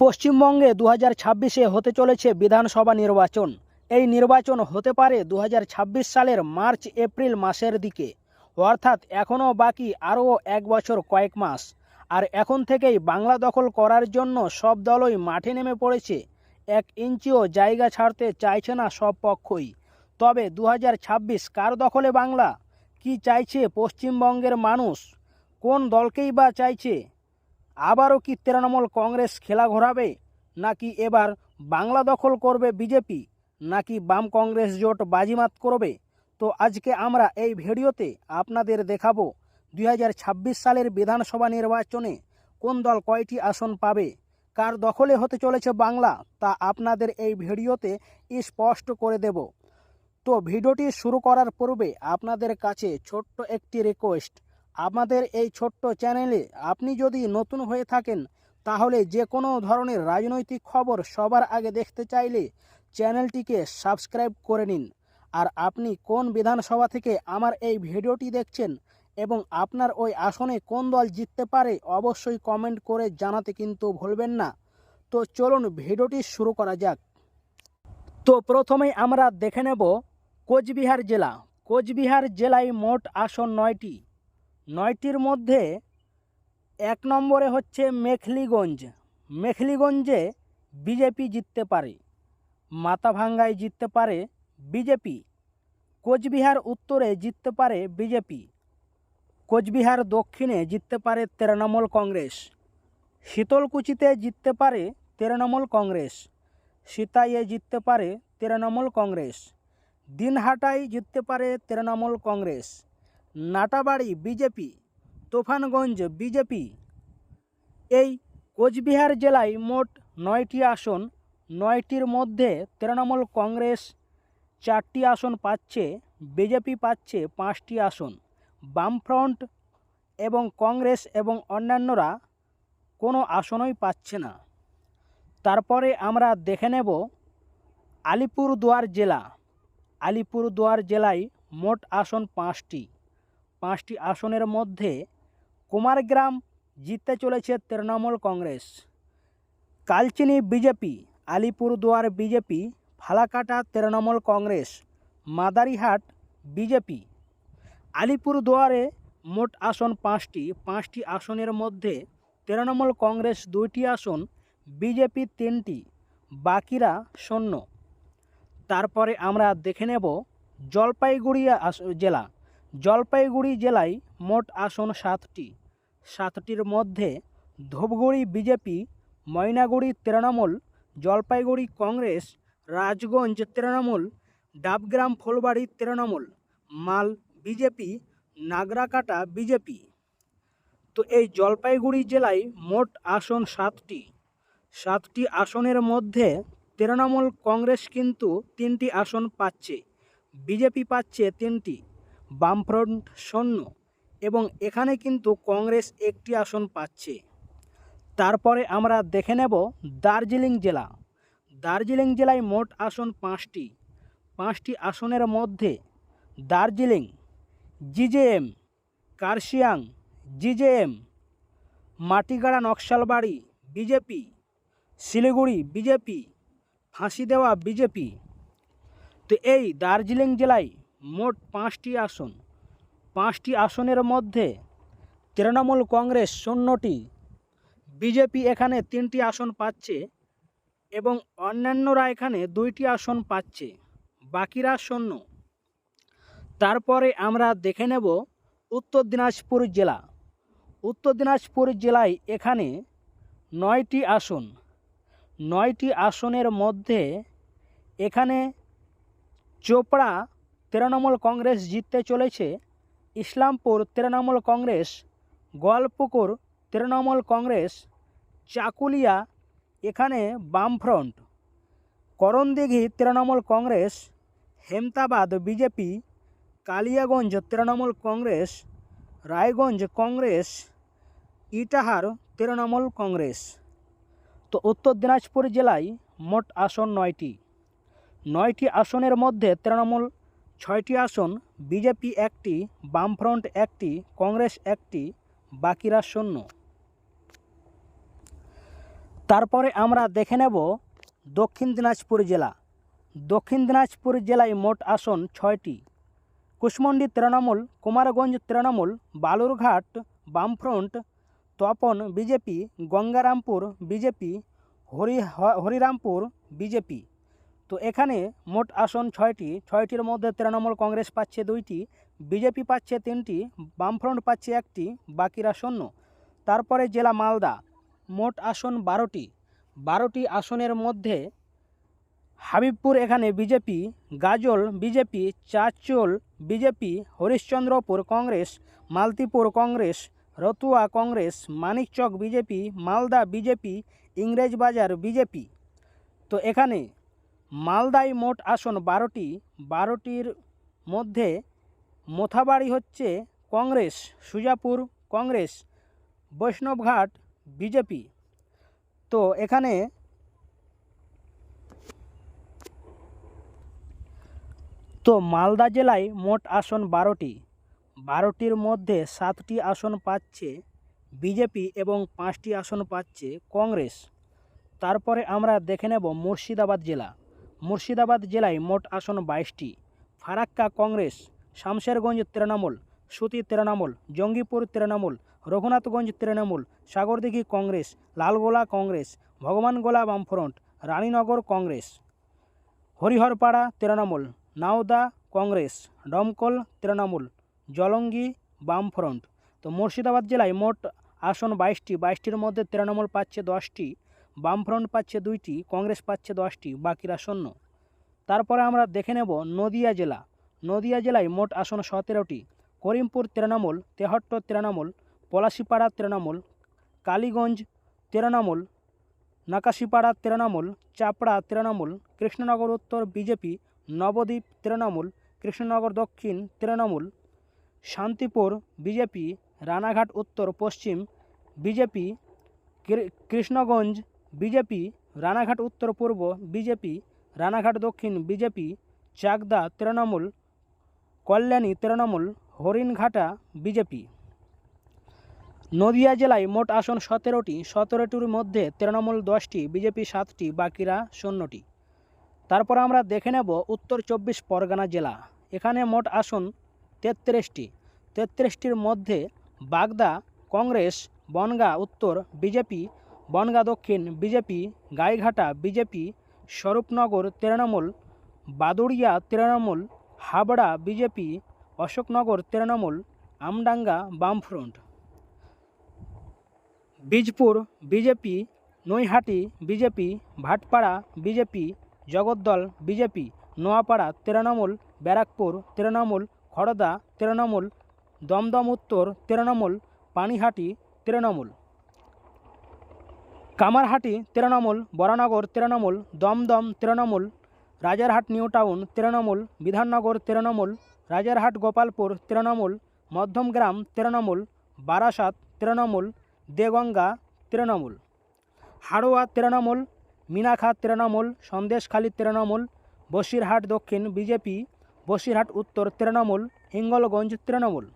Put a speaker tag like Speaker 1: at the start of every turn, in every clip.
Speaker 1: পশ্চিমবঙ্গে দু হাজার ছাব্বিশে হতে চলেছে বিধানসভা নির্বাচন। এই নির্বাচন হতে পারে দু হাজার ছাব্বিশ সালের মার্চ, এপ্রিল মাসের দিকে। অর্থাৎ এখনও বাকি আরও এক বছর কয়েক মাস। আর এখন থেকেই বাংলা দখল করার জন্য সব দলই মাঠে নেমে পড়েছে। এক ইঞ্চিও জায়গা ছাড়তে চাইছে না সব পক্ষই। তবে দু হাজার ছাব্বিশ কার দখলে বাংলা? কি চাইছে পশ্চিমবঙ্গের মানুষ? কোন দলকেই বা চাইছে? আবারও কি তৃণমূল কংগ্রেস খেলা ঘোরাবে? নাকি এবার বাংলা দখল করবে বিজেপি? নাকি বাম কংগ্রেস জোট বাজিমাত করবে? তো আজকে আমরা এই ভিডিওতে আপনাদের দেখাবো দুই হাজার ছাব্বিশ সালের বিধানসভা নির্বাচনে কোন দল কয়টি আসন পাবে? কার দখলে হতে চলেছে বাংলা? তা আপনাদের এই ভিডিওতে স্পষ্ট করে দেব। তো ভিডিওটি শুরু করার পূর্বে আপনাদের কাছে ছোট্ট একটি রিকোয়েস্ট আমাদের এই ছোট্ট চ্যানেলে আপনি যদি নতুন হয়ে থাকেন, তাহলে যে কোনো ধরনের রাজনৈতিক খবর সবার আগে দেখতে চাইলে চ্যানেলটিকে সাবস্ক্রাইব করে নিন। আর আপনি কোন বিধানসভা থেকে আমার এই ভিডিওটি দেখছেন এবং আপনার ওই আসনে কোন দল জিততে পারে অবশ্যই কমেন্ট করে জানাতে কিন্তু ভুলবেন না। তো চলুন ভিডিওটি শুরু করা যাক। তো প্রথমেই আমরা দেখে নেব কোচবিহার জেলা। কোচবিহার জেলায় মোট আসন নয়টি। নয়টির মধ্যে এক নম্বরে হচ্ছে মেখলিগঞ্জ। মেখলিগঞ্জে বিজেপি জিততে পারে, মাথাভাঙ্গায় জিততে পারে বিজেপি, কোচবিহার উত্তরে জিততে পারে বিজেপি, কোচবিহার দক্ষিণে জিততে পারে তৃণমূল কংগ্রেস, শীতলকুচিতে জিততে পারে তৃণমূল কংগ্রেস, সীতাইয়ে জিততে পারে তৃণমূল কংগ্রেস, দিনহাটায় জিততে পারে Trinamool Congress. Natabari BJP, Tufanganj BJP. এই কোচবিহার জেলায় মোট নয়টি আসন, নয়টির মধ্যে তৃণমূল কংগ্রেস চারটি আসন পাচ্ছে, বিজেপি পাচ্ছে পাঁচটি আসন। বামফ্রন্ট এবং কংগ্রেস এবং অন্যান্যরা কোনো আসনই পাচ্ছে না। তারপরে আমরা দেখে নেব আলিপুরদুয়ার জেলা। আলিপুরদুয়ার জেলায় মোট আসন পাঁচটি। পাঁচটি আসনের মধ্যে কুমারগ্রাম জিততে চলেছে Trinamool Congress. Kalchini BJP, Alipurduar BJP, Falakata Trinamool Congress, Madarihat BJP. আলিপুরদুয়ারে মোট আসন পাঁচটি পাঁচটি আসনের মধ্যে তৃণমূল কংগ্রেস দুইটি আসন, বিজেপি তিনটি, বাকিরা শূন্য। তারপরে আমরা দেখে নেব জলপাইগুড়ি জেলা। জলপাইগুড়ি জেলায় মোট আসন সাতটি। সাতটির মধ্যে Dhupguri BJP, Maynaguri Trinamool, Jalpaiguri Congress, Rajganj Trinamool, Dabgram Phulbari Trinamool, Mal BJP, Nagrakata BJP. তো এই জলপাইগুড়ি জেলায় মোট আসন সাতটি। সাতটি আসনের মধ্যে তৃণমূল কংগ্রেস কিন্তু তিনটি আসন পাচ্ছে, বিজেপি পাচ্ছে তিনটি। বামফ্রন্ট শূন্য এবং এখানে কিন্তু কংগ্রেস একটি আসন পাচ্ছে। তারপরে আমরা দেখে নেব দার্জিলিং জেলা। দার্জিলিং জেলায় মোট আসন পাঁচটি। পাঁচটি আসনের মধ্যে Darjeeling, GJM, Kurseong, GJM, Matigara Naxalbari BJP, Siliguri BJP Phansidewa BJP. তো এই দার্জিলিং জেলায় মোট পাঁচটি আসন। পাঁচটি আসনের মধ্যে তৃণমূল কংগ্রেস শূন্যটি, বিজেপি এখানে তিনটি আসন পাচ্ছে এবং অন্যান্যরা এখানে দুইটি আসন পাচ্ছে, বাকিরা শূন্য। তারপরে আমরা দেখে নেব উত্তর দিনাজপুর জেলা। উত্তর দিনাজপুর জেলায় এখানে নয়টি আসন। নয়টি আসনের মধ্যে এখানে চোপড়া তৃণমূল কংগ্রেস জিততে চলেছে। ইসলামপুর তৃণমূল কংগ্রেস, গোয়ালপুকুর তৃণমূল কংগ্রেস, চাকুলিয়া এখানে বামফ্রন্ট, Karandighi Trinamool Congress, Hemtabad BJP, Kaliaganj Trinamool Congress, Raiganj Congress, Itahar Trinamool Congress. তো উত্তর দিনাজপুর জেলায় মোট আসন নয়টি। নয়টি আসনের মধ্যে তৃণমূল ছয়টি আসন, বিজেপি একটি, বামফ্রন্ট একটি, কংগ্রেস একটি, বাকিরা শূন্য। তারপরে আমরা দেখে নেব দক্ষিণ দিনাজপুর জেলা। দক্ষিণ দিনাজপুর জেলায় মোট আসন ছয়টি। কুশমন্ডি তৃণমূল, কুমারগঞ্জ তৃণমূল, বালুরঘাট, বামফ্রন্ট, Tapan BJP, Gangarampur BJP, Hari Harirampur BJP. তো এখানে মোট আসন ছয়টি, ছয়টির মধ্যে তৃণমূল কংগ্রেস পাচ্ছে দুইটি, বিজেপি পাচ্ছে তিনটি, বামফ্রন্ট পাচ্ছে একটি, বাকিরা শূন্য। তারপরে জেলা মালদা, মোট আসন বারোটি। বারোটি আসনের মধ্যে হাবিবপুর এখানে BJP, Gazole BJP, Chanchal BJP, Harishchandrapur Congress, Malatipur Congress, Ratua Congress, Manikchak BJP, Malda BJP, English Bazar BJP. তো এখানে মালদায় মোট আসন বারোটি, বারোটির মধ্যে মোথাবাড়ি হচ্ছে Congress, Sujapur Congress Baishnabghat BJP. তো এখানে তো মালদা জেলায় মোট আসন বারোটি, বারোটির মধ্যে সাতটি আসন পাচ্ছে বিজেপি এবং পাঁচটি আসন পাচ্ছে কংগ্রেস। তারপরে আমরা দেখে নেব মুর্শিদাবাদ জেলা। মুর্শিদাবাদ জেলায় মোট আসন বাইশটি। ফারাক্কা কংগ্রেস, শামশেরগঞ্জ তৃণমূল, সুতি তৃণমূল, জঙ্গিপুর তৃণমূল, রঘুনাথগঞ্জ তৃণমূল, সাগরদিঘি কংগ্রেস, লালগোলা কংগ্রেস, ভগবানগোলা বামফ্রন্ট, রানীনগর কংগ্রেস। হরিহরপাড়া তৃণমূল, নাওদা কংগ্রেস ডমকল তৃণমূল, জলঙ্গি বামফ্রন্ট। তো মুর্শিদাবাদ জেলায় মোট আসন বাইশটি। বাইশটির মধ্যে তৃণমূল পাচ্ছে দশটি। বামফ্রন্ট পাচ্ছে দুইটি, কংগ্রেস পাচ্ছে দশটি, বাকিরা শূন্য। তারপরে আমরা দেখে নেব নদিয়া জেলা। নদিয়া জেলায় মোট আসন সতেরোটি, করিমপুর তৃণমূল, তেহট্ট তৃণমূল, পলাশিপাড়া তৃণমূল, কালীগঞ্জ তৃণমূল, নাকাশিপাড়া তৃণমূল, চাপড়া তৃণমূল, কৃষ্ণনগর উত্তর বিজেপি, নবদ্বীপ তৃণমূল, কৃষ্ণনগর দক্ষিণ তৃণমূল, শান্তিপুর বিজেপি, রানাঘাট উত্তর পশ্চিম বিজেপি কৃষ্ণগঞ্জ বিজেপি, রানাঘাট, উত্তর পূর্ব বিজেপি, রানাঘাট, দক্ষিণ বিজেপি, চাকদা, তৃণমূল, কল্যাণী, তৃণমূল, হরিণঘাটা, বিজেপি। নদিয়া জেলায় মোট আসন সতেরোটি, সতেরোটির মধ্যে তৃণমূল দশটি, বিজেপি সাতটি, বাকিরা শূন্যটি। তারপর আমরা দেখে নেব উত্তর চব্বিশ পরগনা জেলা। এখানে মোট আসন তেত্রিশটি। তেত্রিশটির মধ্যে বাগদা, কংগ্রেস, বনগা, উত্তর, বিজেপি বনগা দক্ষিণ BJP, Gaighata BJP, Swarupnagar Trinamool, Baduria Trinamool, Habra BJP, Ashoknagar Trinamool, Amdanga বামফ্রন্ট। Bijpur BJP, Naihati BJP, Bhatpara BJP, Jagaddal BJP, Noapara Trinamool, Barrackpore Trinamool, Khardah Trinamool, Dumdum উত্তর Trinamool, Panihati Trinamool. Kamarhati Trinamool, Baranagar Trinamool, Dumdum Trinamool, Rajarhat New Town Trinamool, Bidhannagar Trinamool, Rajarhat Gopalpur Trinamool, Madhyamgram Trinamool, Barasat Trinamool, Deganga Trinamool. Haroa Trinamool, Minakhan Trinamool, Sandeshkhali Trinamool, Basirhat দক্ষিণ BJP, Basirhat উত্তর তৃণমূল, হিঙ্গলগঞ্জ তৃণমূল।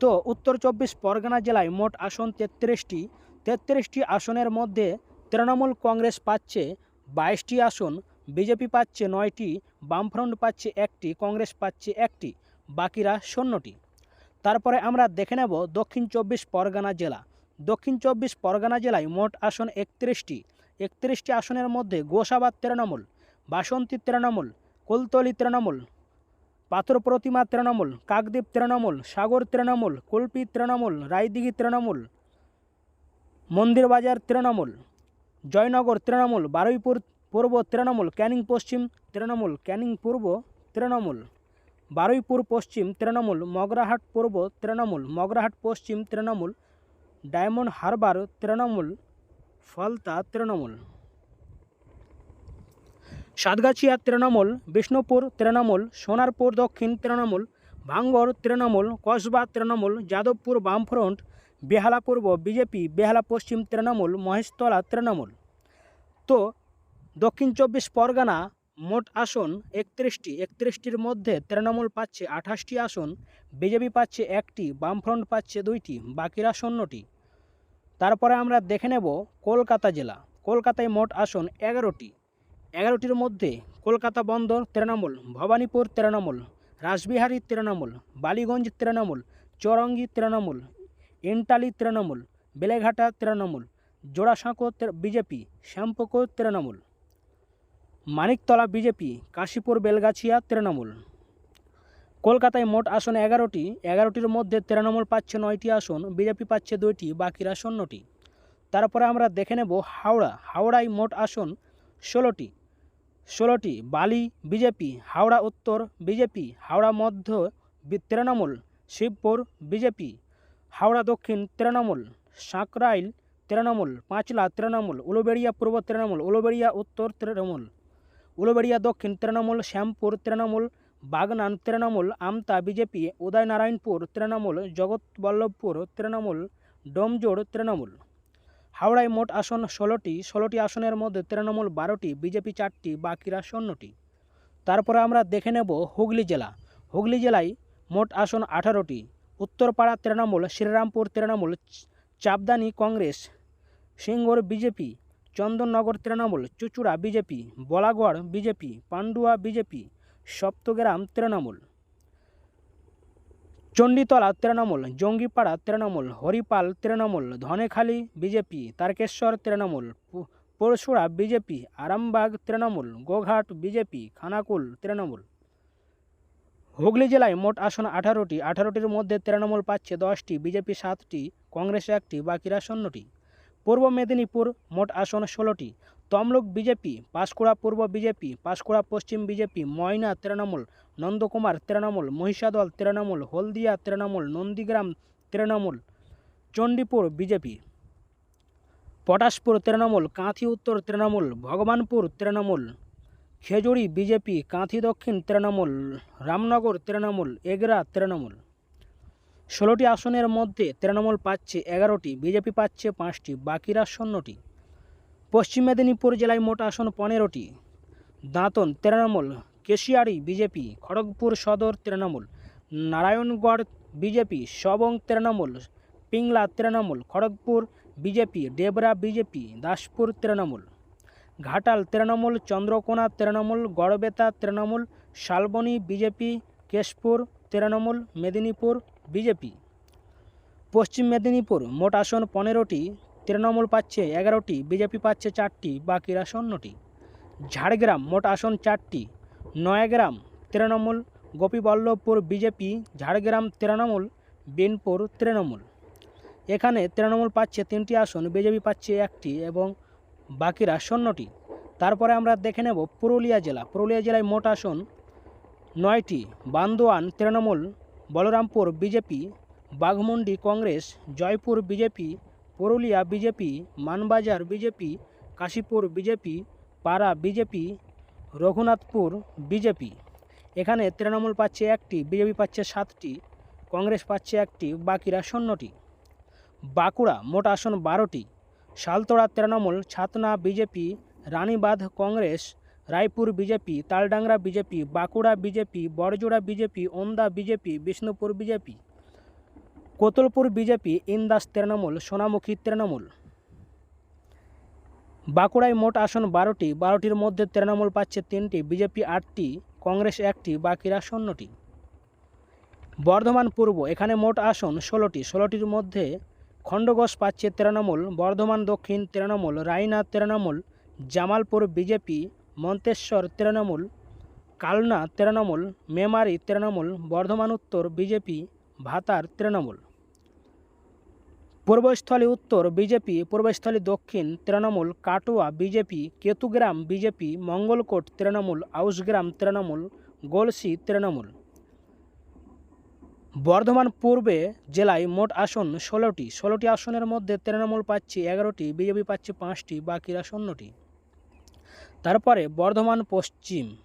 Speaker 1: তো, উত্তর চব্বিশ পরগনা জেলায় মোট আসন তেত্রিশটি। তেত্রিশটি আসনের মধ্যে তৃণমূল কংগ্রেস পাচ্ছে বাইশটি আসন, বিজেপি পাচ্ছে নয়টি, বামফ্রন্ট পাচ্ছে একটি, কংগ্রেস পাচ্ছে একটি, বাকিরা শূন্যটি। তারপরে আমরা দেখে নেব দক্ষিণ চব্বিশ পরগনা জেলা। দক্ষিণ চব্বিশ পরগনা জেলায় মোট আসন একত্রিশটি। একত্রিশটি আসনের মধ্যে গোসাবাদ তৃণমূল, বাসন্তী তৃণমূল, কুলতলি তৃণমূল, পাথর প্রতিমা তৃণমূল, কাকদ্বীপ তৃণমূল, সাগর তৃণমূল, কুলপি তৃণমূল, রায়দিঘি তৃণমূল মন্দিরবাজার তৃণমূল, জয়নগর তৃণমূল, বারুইপুর পূর্ব তৃণমূল, ক্যানিং পশ্চিম তৃণমূল, ক্যানিং পূর্ব তৃণমূল, বারুইপুর পশ্চিম তৃণমূল, মগরাহাট পূর্ব তৃণমূল, মগরাহাট পশ্চিম তৃণমূল, ডায়মন্ড হারবার তৃণমূল, ফলতা তৃণমূল। সাতগাছিয়া তৃণমূল, বিষ্ণুপুর তৃণমূল, সোনারপুর দক্ষিণ তৃণমূল, ভাঙ্গর তৃণমূল, কসবা তৃণমূল, যাদবপুর বামফ্রন্ট বেহালা পূর্ব বিজেপি, বেহালা পশ্চিম তৃণমূল, মহেশতলা তৃণমূল। তো দক্ষিণ চব্বিশ পরগনা মোট আসন একত্রিশটি, একত্রিশটির মধ্যে তৃণমূল পাচ্ছে আঠাশটি আসন, বিজেপি পাচ্ছে একটি, বামফ্রন্ট পাচ্ছে দুইটি, বাকিরা শূন্যটি। তারপরে আমরা দেখে নেব কলকাতা জেলা। কলকাতায় মোট আসন এগারোটি। এগারোটির মধ্যে কলকাতা বন্দর তৃণমূল, ভবানীপুর তৃণমূল, রাসবিহারী তৃণমূল, বালিগঞ্জ তৃণমূল, চৌরঙ্গি তৃণমূল ইন্টালি তৃণমূল, বেলেঘাটা তৃণমূল, জোড়াসাঁকো বিজেপি শ্যামপুকুর তৃণমূল। মানিকতলা বিজেপি, কাশীপুর বেলগাছিয়া তৃণমূল। কলকাতায় মোট আসন এগারোটি, এগারোটির মধ্যে তৃণমূল পাচ্ছে নয়টি আসন, বিজেপি পাচ্ছে দুইটি, বাকিরা শূন্যটি। তারপরে আমরা দেখে নেব হাওড়া, হাওড়ায় মোট আসন ষোলোটি। ষোলোটি বালি বিজেপি, হাওড়া উত্তর বিজেপি, হাওড়া মধ্য তৃণমূল, শিবপুর বিজেপি। হাওড়া দক্ষিণ তৃণমূল, সাঁকরাইল তৃণমূল, পাঁচলা তৃণমূল, উলুবেড়িয়া পূর্ব তৃণমূল, উলুবেড়িয়া উত্তর তৃণমূল, উলুবেড়িয়া দক্ষিণ তৃণমূল, শ্যামপুর তৃণমূল, বাগনান তৃণমূল, আমতা বিজেপি, উদয়নারায়ণপুর তৃণমূল, জগৎবল্লভপুর তৃণমূল, ডোমজোড় তৃণমূল। হাওড়ায় মোট আসন ষোলোটি ষোলোটি আসনের মধ্যে তৃণমূল বারোটি, বিজেপি চারটি, বাকিরা শূন্যটি। তারপরে আমরা দেখে নেব হুগলি জেলা। হুগলি জেলায় মোট আসন আঠারোটি Uttarpara Trinamool, Serampore Trinamool, Chapdani Congress, Singur BJP, Chandannagar Trinamool, Chuchura BJP, Balagarh BJP, Pandua BJP, Saptagram Trinamool, Chanditala Trinamool, Jangipara Trinamool, Haripal Trinamool, Dhanekhali BJP, Tarakeswar Trinamool Pursurah BJP, Arambagh Trinamool, Goghat BJP, Khanakul Trinamool. Hooghly জেলায় মোট আসন আঠারোটি, আঠারোটির মধ্যে তৃণমূল পাচ্ছে দশটি, বিজেপি সাতটি, কংগ্রেস একটি, বাকিরা শূন্যটি। পূর্ব মেদিনীপুর মোট আসন ষোলোটি, তমলুক বিজেপি, পাঁশকুড়া পূর্ব বিজেপি, পাঁশকুড়া পশ্চিম বিজেপি, ময়না তৃণমূল, নন্দকুমার তৃণমূল, মহিষাদল তৃণমূল, হলদিয়া তৃণমূল, নন্দীগ্রাম তৃণমূল, চণ্ডীপুর বিজেপি। পটাশপুর তৃণমূল, কাঁথি উত্তর তৃণমূল, ভগবানপুর তৃণমূল খেজুরি, বিজেপি, কাঁথি দক্ষিণ তৃণমূল, রামনগর তৃণমূল, এগরা তৃণমূল। ষোলোটি আসনের মধ্যে তৃণমূল পাচ্ছে এগারোটি, বিজেপি পাচ্ছে পাঁচটি, বাকিরা শূন্যটি। পশ্চিম মেদিনীপুর জেলায় মোট আসন পনেরোটি। Dantan Trinamool, Keshiary BJP, Kharagpur Sadar Trinamool, Narayangarh BJP Sabang Trinamool, Pingla Trinamool, Kharagpur BJP, Debra BJP, Daspur Trinamool. Ghatal, Trinamool, Chandrakona, Trinamool, Garbeta, Trinamool, Salboni, BJP, Keshpur, Trinamool, Medinipur, BJP. পশ্চিম মেদিনীপুর, মোট আসন পনেরোটি, তৃণমূল পাচ্ছে এগারোটি, BJP পাচ্ছে চারটি, বাকিরা শূন্যটি ঝাড়গ্রাম, মোট আসন চারটি, নয়াগ্রাম, তৃণমূল, গোপীবল্লভপুর, বিজেপি, ঝাড়গ্রাম, তৃণমূল, বিনপুর, তৃণমূল। এখানে তৃণমূল পাচ্ছে তিনটি আসন, বিজেপি পাচ্ছে একটি এবং বাকিরা শূন্যটি। তারপরে আমরা দেখে নেব পুরুলিয়া জেলা। পুরুলিয়া জেলায় মোট আসন নয়টি, Bandwan, Trinamool, Balarampur, BJP, Baghmundi, Congress, Joypur, BJP, Purulia, BJP, Manbazar, BJP, Kashipur, BJP, Para, BJP, Raghunathpur, BJP. এখানে তৃণমূল পাচ্ছে একটি, বিজেপি পাচ্ছে সাতটি, কংগ্রেস পাচ্ছে একটি, বাকিরা শূন্যটি। বাঁকুড়া মোট আসন বারোটি। Saltora Trinamool, Chhatna BJP, Ranibandh Congress, Raipur BJP, Taldangra BJP, Bankura BJP, Barjora BJP, Onda BJP, Bishnupur BJP. Kotulpur BJP, Indas Trinamool, Sonamukhi Trinamool. বাঁকুড়ায় মোট আসন বারোটি, বারোটির মধ্যে তৃণমূল পাচ্ছে তিনটি, বিজেপি আটটি, কংগ্রেস একটি, বাকিরা শূন্যটি। বর্ধমান পূর্ব, এখানে মোট আসন ষোলোটি, ষোলোটির মধ্যে খণ্ডঘোষ পাচ্ছে তৃণমূল, বর্ধমান দক্ষিণ তৃণমূল, রায়না তৃণমূল, জামালপুর বিজেপি, মন্তেশ্বর তৃণমূল, কালনা তৃণমূল, মেমারি তৃণমূল, বর্ধমান উত্তর বিজেপি, ভাতার তৃণমূল। পূর্বস্থলী উত্তর বিজেপি, পূর্বস্থলী দক্ষিণ তৃণমূল, কাটোয়া বিজেপি, কেতুগ্রাম বিজেপি, মঙ্গলকোট তৃণমূল আউসগ্রাম তৃণমূল, গোলসি তৃণমূল। বর্ধমান পূর্বে জেলায় মোট আসন ষোলোটি। ষোলোটি আসনের মধ্যে তৃণমূল পাচ্ছে এগারোটি, বিজেপি পাচ্ছে পাঁচটি, বাকিরা শূন্যটি। তারপরে বর্ধমান পশ্চিম।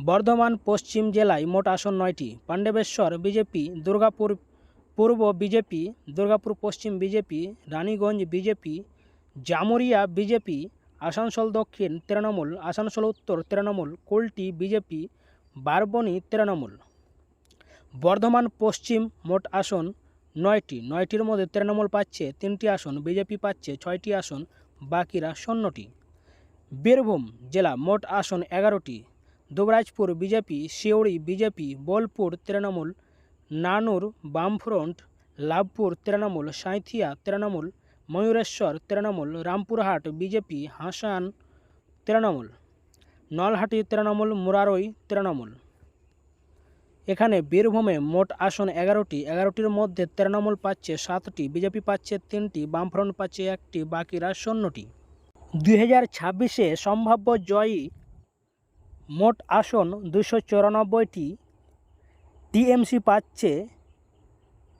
Speaker 1: বর্ধমান পশ্চিম জেলায় মোট আসন নয়টি। পাণ্ডবেশ্বর বিজেপি, দুর্গাপুর পূর্ব বিজেপি, দুর্গাপুর পশ্চিম BJP, Raniganj BJP, Jamuria BJP, Asansol দক্ষিণ তৃণমূল, আসানসোল উত্তর তৃণমূল, কুলটি বিজেপি বারবনি তৃণমূল। বর্ধমান পশ্চিম মোট আসন নয়টি। নয়টির মধ্যে তৃণমূল পাচ্ছে তিনটি আসন, বিজেপি পাচ্ছে ছয়টি আসন, বাকিরা শূন্যটি। বীরভূম জেলা মোট আসন এগারোটি। দুবরাজপুর বিজেপি, সিউড়ি বিজেপি, বোলপুর তৃণমূল, নানুর বামফ্রন্ট, লাভপুর তৃণমূল, সাঁইথিয়া তৃণমূল, ময়ূরেশ্বর তৃণমূল, রামপুরহাট বিজেপি, হাসান তৃণমূল, নলহাটি তৃণমূল, মুরারই তৃণমূল। এখানে বীরভূমে মোট আসন এগারোটি, এগারোটির মধ্যে তৃণমূল পাচ্ছে সাতটি, বিজেপি পাচ্ছে তিনটি, বামফ্রন্ট পাচ্ছে একটি, বাকিরা শূন্যটি। দুই হাজার ছাব্বিশে সম্ভাব্য জয়ী মোট আসন দুশো চুরানব্বইটি, টিএমসি পাচ্ছে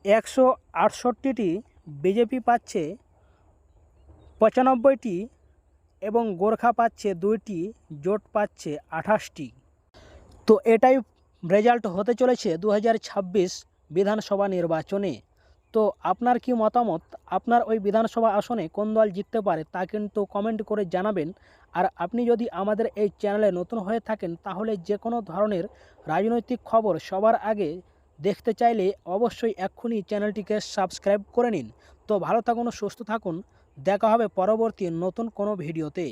Speaker 1: একশো আটষট্টিটি, বিজেপি পাচ্ছে পঁচানব্বইটি এবং গোর্খা পাচ্ছে দুইটি, জোট পাচ্ছে আঠাশটি। তো এটাই রেজাল্ট হতে চলেছে দু হাজার ছাব্বিশ বিধানসভা নির্বাচনে। তো আপনার কি মতামত? আপনার ওই বিধানসভা আসনে কোন দল জিততে পারে তা কিন্তু কমেন্ট করে জানাবেন। আর আপনি যদি আমাদের এই চ্যানেলে নতুন হয়ে থাকেন, তাহলে যে কোনো ধরনের রাজনৈতিক খবর সবার আগে দেখতে চাইলে অবশ্যই এক্ষুনি চ্যানেলটিকে সাবস্ক্রাইব করে নিন। তো ভালো থাকুন, সুস্থ থাকুন। দেখা হবে পরবর্তী নতুন কোনো ভিডিওতে।